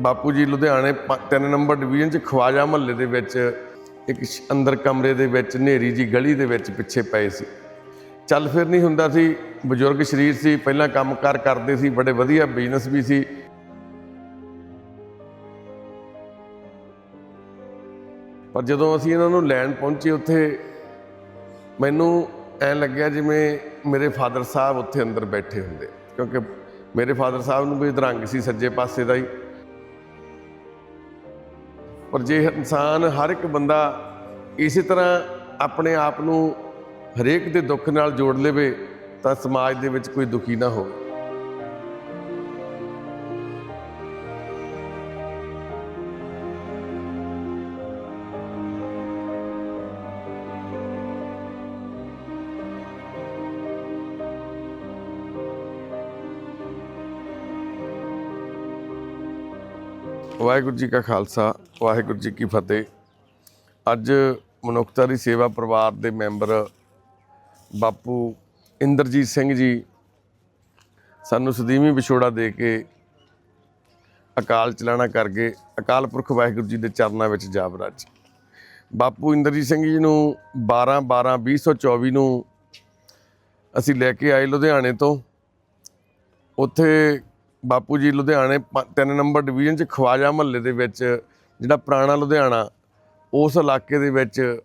ਬਾਪੂ ਜੀ ਲੁਧਿਆਣੇ 3 ਨੰਬਰ ਡਿਵੀਜ਼ਨ ਚ ਖਵਾਜਾ ਮਹੱਲੇ ਦੇ ਵਿੱਚ ਇੱਕ ਅੰਦਰ ਕਮਰੇ ਦੇ ਵਿੱਚ ਹਨੇਰੀ ਜੀ ਗਲੀ ਦੇ ਵਿੱਚ ਪਿੱਛੇ ਪਏ ਸੀ ਚੱਲ ਫਿਰ ਨਹੀਂ ਹੁੰਦਾ ਸੀ ਬਜ਼ੁਰਗ ਸਰੀਰ ਸੀ ਪਹਿਲਾਂ ਕੰਮਕਾਰ ਕਰਦੇ ਸੀ ਬੜੇ ਵਧੀਆ ਬਿਜ਼ਨਸ ਵੀ ਸੀ ਪਰ ਜਦੋਂ ਅਸੀਂ ਇਹਨਾਂ ਨੂੰ ਲੈਣ ਪਹੁੰਚੇ ਉੱਥੇ ਮੈਨੂੰ ਐ ਲੱਗਿਆ ਜਿਵੇਂ ਮੇਰੇ ਫਾਦਰ ਸਾਹਿਬ ਉੱਥੇ ਅੰਦਰ ਬੈਠੇ ਹੁੰਦੇ। ਕਿਉਂਕਿ ਮੇਰੇ ਫਾਦਰ ਸਾਹਿਬ ਨੂੰ ਵੀ ਦਰੰਗ ਸੀ ਸੱਜੇ ਪਾਸੇ ਦਾ ਹੀ। ਪਰ ਜੇ ਇਨਸਾਨ ਹਰ ਇੱਕ ਬੰਦਾ ਇਸੇ ਤਰ੍ਹਾਂ ਆਪਣੇ ਆਪ ਨੂੰ ਹਰੇਕ ਦੇ ਦੁੱਖ ਨਾਲ ਜੋੜ ਲਵੇ, ਤਾਂ ਸਮਾਜ ਦੇ ਵਿੱਚ ਕੋਈ ਦੁਖੀ ਨਾ ਹੋਵੇ। ਵਾਹਿਗੁਰੂ ਜੀ ਕਾ ਖਾਲਸਾ, ਵਾਹਿਗੁਰੂ ਜੀ ਕੀ ਫਤਿਹ। ਅੱਜ ਮਨੁੱਖਤਾ ਦੀ ਸੇਵਾ ਪਰਿਵਾਰ ਦੇ ਮੈਂਬਰ ਬਾਪੂ ਇੰਦਰਜੀਤ ਸਿੰਘ ਜੀ ਸਾਨੂੰ ਸਦੀਵੀ ਵਿਛੋੜਾ ਦੇ ਕੇ ਅਕਾਲ ਚਲਾਣਾ ਕਰ ਗਏ ਅਕਾਲ ਪੁਰਖ ਵਾਹਿਗੁਰੂ ਜੀ ਦੇ ਚਰਨਾਂ ਵਿੱਚ ਜਾ ਬਰਾਜ ਬਾਪੂ ਇੰਦਰਜੀਤ ਸਿੰਘ ਜੀ ਨੂੰ 12 12 2024 ਨੂੰ ਅਸੀਂ ਲੈ ਕੇ ਆਏ ਲੁਧਿਆਣੇ ਤੋਂ। ਉੱਥੇ ਬਾਪੂ ਜੀ ਲੁਧਿਆਣੇ 3 ਨੰਬਰ ਡਿਵੀਜ਼ਨ ਚ ਖਵਾਜਾ ਮਹੱਲੇ ਦੇ ਵਿੱਚ ਜਿਹੜਾ ਪੁਰਾਣਾ ਲੁਧਿਆਣਾ, ਉਸ ਇਲਾਕੇ ਦੇ ਵਿੱਚ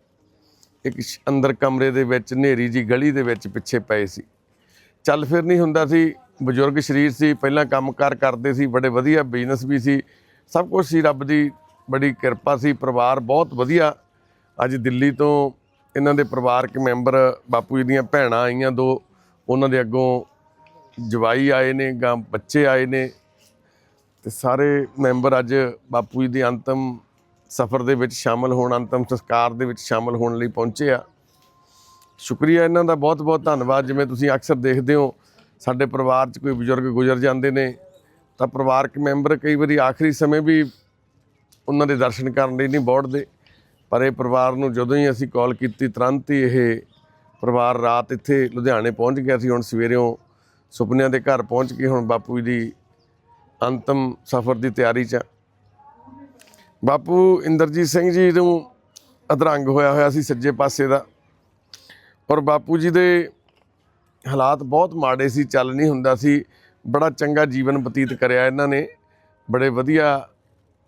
ਇੱਕ ਅੰਦਰ ਕਮਰੇ ਦੇ ਵਿੱਚ ਹਨੇਰੀ ਜੀ ਗਲੀ ਦੇ ਵਿੱਚ ਪਿੱਛੇ ਪਏ ਸੀ। ਚੱਲ ਫਿਰ ਨਹੀਂ ਹੁੰਦਾ ਸੀ, ਬਜ਼ੁਰਗ ਸਰੀਰ ਸੀ, ਪਹਿਲਾਂ ਕੰਮਕਾਰ ਕਰਦੇ ਸੀ, ਬੜੇ ਵਧੀਆ ਬਿਜ਼ਨਸ ਵੀ ਸੀ, ਸਭ ਕੁਝ ਸੀ, ਰੱਬ ਦੀ ਬੜੀ ਕਿਰਪਾ ਸੀ, ਪਰਿਵਾਰ ਬਹੁਤ ਵਧੀਆ। ਅੱਜ ਦਿੱਲੀ ਤੋਂ ਇਹਨਾਂ ਦੇ ਪਰਿਵਾਰਕ ਮੈਂਬਰ ਬਾਪੂ ਜੀ ਦੀਆਂ ਭੈਣਾਂ ਆਈਆਂ ਦੋ, ਉਹਨਾਂ ਦੇ ਅੱਗੋਂ ਜਵਾਈ ਆਏ ਨੇ ਗਾਂ ਬੱਚੇ ਆਏ ਨੇ ਤੇ ਸਾਰੇ ਮੈਂਬਰ ਅੱਜ ਬਾਪੂ ਜੀ ਦੇ ਅੰਤਮ ਸਫ਼ਰ ਦੇ ਵਿੱਚ ਸ਼ਾਮਲ ਹੋਣ, ਅੰਤਮ ਸੰਸਕਾਰ ਦੇ ਵਿੱਚ ਸ਼ਾਮਲ ਹੋਣ ਲਈ ਪਹੁੰਚੇ ਆ। ਸ਼ੁਕਰੀਆ ਇਹਨਾਂ ਦਾ ਬਹੁਤ ਬਹੁਤ ਧੰਨਵਾਦ। ਜਿਵੇਂ ਤੁਸੀਂ ਅਕਸਰ ਦੇਖਦੇ ਹੋ, ਸਾਡੇ ਪਰਿਵਾਰ 'ਚ ਕੋਈ ਬਜ਼ੁਰਗ ਗੁਜ਼ਰ ਜਾਂਦੇ ਨੇ, ਤਾਂ ਪਰਿਵਾਰਕ ਮੈਂਬਰ ਕਈ ਵਾਰੀ ਆਖਰੀ ਸਮੇਂ ਵੀ ਉਹਨਾਂ ਦੇ ਦਰਸ਼ਨ ਕਰਨ ਲਈ ਨਹੀਂ ਬੋੜਦੇ। ਪਰ ਇਹ ਪਰਿਵਾਰ ਨੂੰ ਜਦੋਂ ਹੀ ਅਸੀਂ ਕਾਲ ਕੀਤੀ, ਤੁਰੰਤ ਹੀ ਇਹ ਪਰਿਵਾਰ ਰਾਤ ਇੱਥੇ ਲੁਧਿਆਣੇ ਪਹੁੰਚ ਗਿਆ ਸੀ। ਹੁਣ ਸਵੇਰੇੋਂ ਸੁਪਨਿਆਂ ਦੇ ਘਰ ਪਹੁੰਚ ਕੇ ਹੁਣ ਬਾਪੂ ਜੀ ਦੀ ਅੰਤਮ ਸਫ਼ਰ ਦੀ ਤਿਆਰੀ 'ਚ ਬਾਪੂ ਇੰਦਰਜੀਤ ਸਿੰਘ ਜੀ ਨੂੰ ਅਧਰੰਗ ਹੋਇਆ ਹੋਇਆ ਸੀ ਸੱਜੇ ਪਾਸੇ ਦਾ। ਔਰ ਬਾਪੂ ਜੀ ਦੇ ਹਾਲਾਤ ਬਹੁਤ ਮਾੜੇ ਸੀ, ਚੱਲ ਨਹੀਂ ਹੁੰਦਾ ਸੀ। ਬੜਾ ਚੰਗਾ ਜੀਵਨ ਬਤੀਤ ਕਰਿਆ ਇਹਨਾਂ ਨੇ। ਬੜੇ ਵਧੀਆ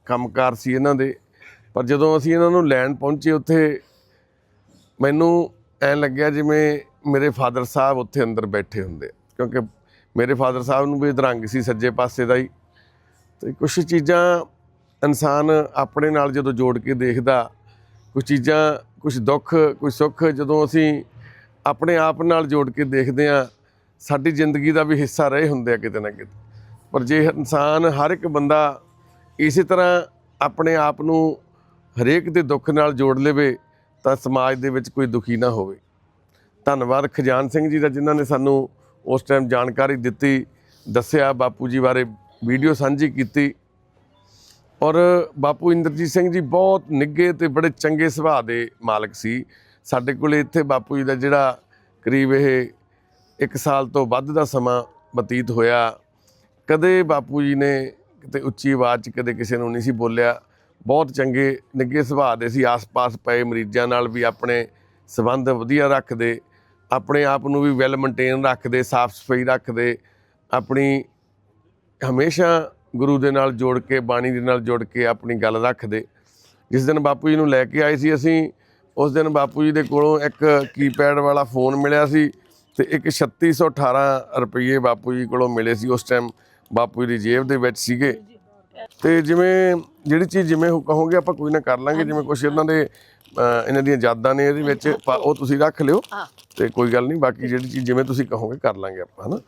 ਕੰਮਕਾਰ ਸੀ ਇਹਨਾਂ ਦੇ। ਪਰ ਜਦੋਂ ਅਸੀਂ ਇਹਨਾਂ ਨੂੰ ਲੈਣ ਪਹੁੰਚੇ ਉੱਥੇ, ਮੈਨੂੰ ਐ ਲੱਗਿਆ ਜਿਵੇਂ ਮੇਰੇ ਫਾਦਰ ਸਾਹਿਬ ਉੱਥੇ ਅੰਦਰ ਬੈਠੇ ਹੁੰਦੇ ਕਿਉਂਕਿ ਮੇਰੇ ਫਾਦਰ ਸਾਹਿਬ ਨੂੰ ਵੀ ਅਧਰੰਗ ਸੀ ਸੱਜੇ ਪਾਸੇ ਦਾ ਹੀ। ਤੇ ਕੁਝ ਚੀਜ਼ਾਂ ਇਨਸਾਨ ਆਪਣੇ ਨਾਲ ਜਦੋਂ ਜੋੜ ਕੇ ਦੇਖਦਾ ਕੁਝ ਚੀਜ਼ਾਂ ਕੁਝ ਦੁੱਖ ਕੁਝ ਸੁੱਖ ਜਦੋਂ ਅਸੀਂ ਆਪਣੇ ਆਪ ਨਾਲ ਜੋੜ ਕੇ ਦੇਖਦੇ ਆ ਸਾਡੀ ਜ਼ਿੰਦਗੀ ਦਾ ਵੀ ਹਿੱਸਾ ਰਹੇ ਹੁੰਦੇ ਆ ਕਿਤੇ ਨਾ ਕਿਤੇ। ਪਰ ਜੇ ਇਨਸਾਨ ਹਰ ਇੱਕ ਬੰਦਾ ਇਸੇ ਤਰ੍ਹਾਂ ਆਪਣੇ ਆਪ ਨੂੰ ਹਰੇਕ ਦੇ ਦੁੱਖ ਨਾਲ ਜੋੜ ਲਵੇ, ਤਾਂ ਸਮਾਜ ਦੇ ਵਿੱਚ ਕੋਈ ਦੁਖੀ ਨਾ ਹੋਵੇ। ਧੰਨਵਾਦ ਖਜਾਨ ਸਿੰਘ ਜੀ ਦਾ ਜਿਨ੍ਹਾਂ ਨੇ ਸਾਨੂੰ ਉਸ ਟਾਈਮ ਜਾਣਕਾਰੀ ਦਿੱਤੀ, ਦੱਸਿਆ ਬਾਪੂ ਜੀ ਬਾਰੇ ਵੀਡੀਓ ਸਾਂਝੀ ਕੀਤੀ। ਔਰ ਬਾਪੂ ਇੰਦਰਜੀਤ ਸਿੰਘ ਜੀ ਬਹੁਤ ਨਿੱਘੇ ਤੇ ਬੜੇ ਚੰਗੇ ਸੁਭਾਅ ਦੇ ਮਾਲਕ ਸੀ। ਸਾਡੇ ਕੋਲੇ ਇੱਥੇ ਬਾਪੂ ਜੀ ਦਾ ਜਿਹੜਾ ਕਰੀਬ ਇਹ 1 ਸਾਲ ਤੋਂ ਵੱਧ ਦਾ ਸਮਾਂ ਬਤੀਤ ਹੋਇਆ। ਕਦੇ ਬਾਪੂ ਜੀ ਨੇ ਕਿਤੇ ਉੱਚੀ ਆਵਾਜ਼ 'ਚ ਕਦੇ ਕਿਸੇ ਨੂੰ ਨਹੀਂ ਸੀ ਬੋਲਿਆ। ਬਹੁਤ ਚੰਗੇ, ਨਿੱਘੇ ਸੁਭਾਅ ਦੇ ਸੀ। ਆਸ-ਪਾਸ ਪਏ ਮਰੀਜ਼ਾਂ ਨਾਲ ਵੀ ਆਪਣੇ ਸਬੰਧ ਵਧੀਆ ਰੱਖਦੇ। ਆਪਣੇ ਆਪ ਨੂੰ ਵੀ ਵੈਲ ਮੇਨਟੇਨ ਰੱਖਦੇ ਸਾਫ਼ ਸਫ਼ਾਈ ਰੱਖਦੇ ਆਪਣੀ ਹਮੇਸ਼ਾ ਗੁਰੂ ਦੇ ਨਾਲ ਜੋੜ ਕੇ ਬਾਣੀ ਦੇ ਨਾਲ ਜੋੜ ਕੇ ਆਪਣੀ ਗੱਲ ਰੱਖਦੇ। ਜਿਸ ਦਿਨ ਬਾਪੂ ਜੀ ਨੂੰ ਲੈ ਕੇ ਆਏ ਸੀ ਅਸੀਂ ਉਸ ਦਿਨ ਬਾਪੂ ਜੀ ਦੇ ਕੋਲੋਂ ਇੱਕ ਕੀਪੈਡ ਵਾਲਾ ਫੋਨ ਮਿਲਿਆ ਸੀ ਤੇ ਇੱਕ 3618 ਰੁਪਏ ਬਾਪੂ ਜੀ ਕੋਲੋਂ ਮਿਲੇ ਸੀ ਉਸ ਟਾਈਮ ਬਾਪੂ ਜੀ ਦੀ ਜੇਬ ਦੇ ਵਿੱਚ ਸੀਗੇ। ਤੇ ਜਿਵੇਂ ਜਿਹੜੀ ਚੀਜ਼ ਜਿਵੇਂ ਕਹੋਗੇ ਆਪਾਂ ਕੋਈ ਨਾ ਕਰ ਲਾਂਗੇ ਜਿਵੇਂ ਕੁਝ ਇਹਨਾਂ ਦੇ ਇਹਨਾਂ ਦੀਆਂ ਯਾਦਾਂ ਨੇ ਇਹਦੇ ਵਿੱਚ ਉਹ ਤੁਸੀਂ ਰੱਖ ਲਿਓ ਤੇ ਕੋਈ ਗੱਲ ਨਹੀਂ ਬਾਕੀ ਜਿਹੜੀ ਚੀਜ਼ ਜਿਵੇਂ ਤੁਸੀਂ ਕਹੋਗੇ ਕਰ ਲਾਂਗੇ ਆਪਾਂ ਹਨਾ?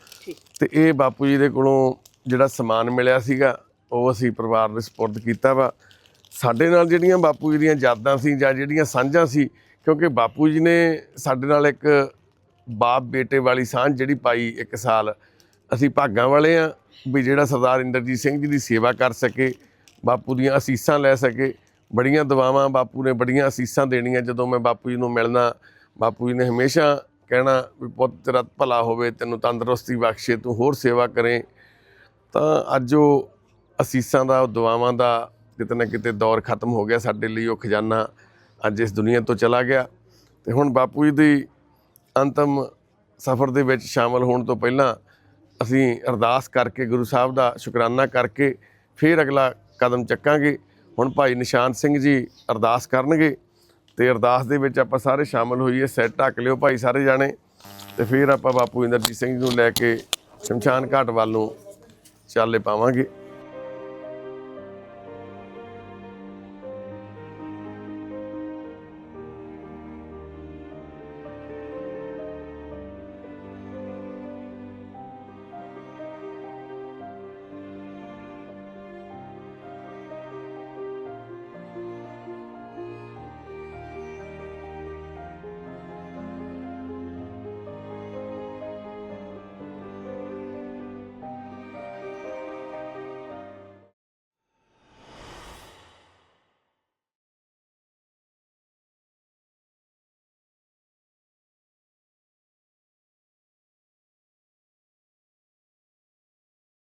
ਤੇ ਇਹ ਬਾਪੂ ਜੀ ਦੇ ਕੋਲੋਂ ਜਿਹੜਾ ਸਮਾਨ ਮਿਲਿਆ ਸੀਗਾ ਉਹ ਅਸੀਂ ਪਰਿਵਾਰ ਦੇ ਸਪੁਰਦ ਕੀਤਾ ਵਾ। ਸਾਡੇ ਨਾਲ ਜਿਹੜੀਆਂ ਬਾਪੂ ਜੀ ਦੀਆਂ ਯਾਦਾਂ ਸੀ ਜਾਂ ਜਿਹੜੀਆਂ ਸਾਂਝਾਂ ਸੀ ਕਿਉਂਕਿ ਬਾਪੂ ਜੀ ਨੇ ਸਾਡੇ ਨਾਲ ਇੱਕ ਬਾਪ ਬੇਟੇ ਵਾਲੀ ਸਾਂਝ ਜਿਹੜੀ ਪਾਈ ਇੱਕ ਸਾਲ। ਅਸੀਂ ਭਾਗਾਂ ਵਾਲੇ ਆ ਵੀ ਜਿਹੜਾ ਸਰਦਾਰ ਇੰਦਰਜੀਤ ਸਿੰਘ ਜੀ ਦੀ ਸੇਵਾ ਕਰ ਸਕੇ ਬਾਪੂ ਦੀਆਂ ਅਸੀਸਾਂ ਲੈ ਸਕੇ ਬੜੀਆਂ ਦੁਆਵਾਂ ਬਾਪੂ ਨੇ ਬੜੀਆਂ ਅਸੀਸਾਂ ਦੇਣੀਆਂ ਜਦੋਂ ਮੈਂ ਬਾਪੂ ਜੀ ਨੂੰ ਮਿਲਣਾ। ਬਾਪੂ ਜੀ ਨੇ ਹਮੇਸ਼ਾ ਕਹਿਣਾ ਵੀ ਪੁੱਤ ਤੇਰਾ ਭਲਾ ਹੋਵੇ, ਤੈਨੂੰ ਤੰਦਰੁਸਤੀ ਬਖਸ਼ੇ, ਤੂੰ ਹੋਰ ਸੇਵਾ ਕਰੇ। ਤਾਂ ਅੱਜ ਉਹ ਅਸੀਸਾਂ ਦਾ, ਉਹ ਦੁਆਵਾਂ ਦਾ ਕਿਤੇ ਨਾ ਕਿਤੇ ਦੌਰ ਖਤਮ ਹੋ ਗਿਆ ਸਾਡੇ ਲਈ, ਉਹ ਖਜ਼ਾਨਾ ਅੱਜ ਇਸ ਦੁਨੀਆ ਤੋਂ ਚਲਾ ਗਿਆ। ਤੇ ਹੁਣ ਬਾਪੂ ਜੀ ਦੀ ਅੰਤਮ ਸਫ਼ਰ ਦੇ ਵਿੱਚ ਸ਼ਾਮਲ ਹੋਣ ਤੋਂ ਪਹਿਲਾਂ ਅਸੀਂ ਅਰਦਾਸ ਕਰਕੇ, ਗੁਰੂ ਸਾਹਿਬ ਦਾ ਸ਼ੁਕਰਾਨਾ ਕਰਕੇ ਫਿਰ ਅਗਲਾ ਕਦਮ ਚੱਕਾਂਗੇ। ਹੁਣ ਭਾਈ ਨਿਸ਼ਾਨ ਸਿੰਘ ਜੀ ਅਰਦਾਸ ਕਰਨਗੇ ਤੇ ਅਰਦਾਸ ਦੇ ਵਿੱਚ ਆਪਾਂ ਸਾਰੇ ਸ਼ਾਮਲ ਹੋਈਏ ਸੈੱਟ ਢੱਕ ਲਿਓ ਭਾਈ ਸਾਰੇ ਜਾਣੇ ਤੇ ਫਿਰ ਆਪਾਂ ਬਾਪੂ ਇੰਦਰਜੀਤ ਸਿੰਘ ਨੂੰ ਲੈ ਕੇ ਸ਼ਮਸ਼ਾਨ ਘਾਟ ਵੱਲ ਨੂੰ ਚਾਲੇ ਪਾਵਾਂਗੇ।